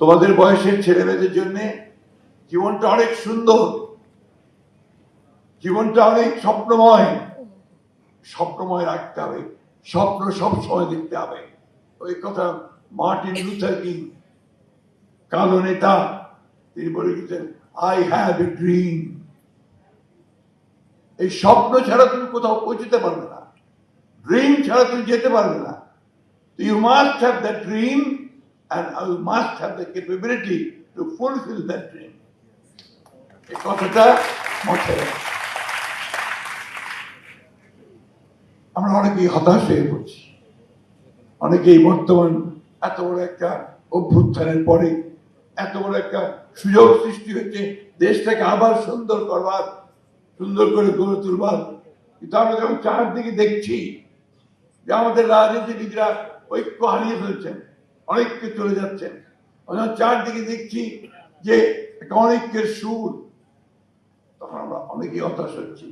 তোমাদের বয়সের ছেলে মেয়েদের জন্য জীবনটা অনেক সুন্দর। জীবনটা অনেক স্বপ্নময়। স্বপ্নময় রাখতে হবে। স্বপ্ন সব সময় দেখতে হবে। ওই কথা মার্টিন লুথার কিং, কালো নেতা, তিনি বলে গেছেন আই হ্যাভ এ ড্রিম এই স্বপ্ন ছাড়া তুমি কোথাও পৌঁছতে পারবে না। ড্রিম ছাড়া তুমি যেতে পারবে না। You must have the dream and you must have the capability to fulfil that dream এই কথাটা। আমরা অনেকেই হতাশ হয়ে পড়ছি। অনেকেই বর্তমান এত বড় একটা অভ্যুত্থানের পরে এত বড় একটা সুযোগ সৃষ্টি হচ্ছে দেশটাকে আবার সুন্দর করবার, সুন্দর করে গড়ে তুলবার। কিন্তু আমরা যখন চারদিকে দেখছি যে আমাদের রাজনীতিবিদরা ঐক্য হারিয়ে ফেলছেন অনেককে চলে যাচ্ছেন যখন চারদিকে দেখছি যে একটা অনেকের সুর। তখন আমরা অনেকেই হতাশ হচ্ছি।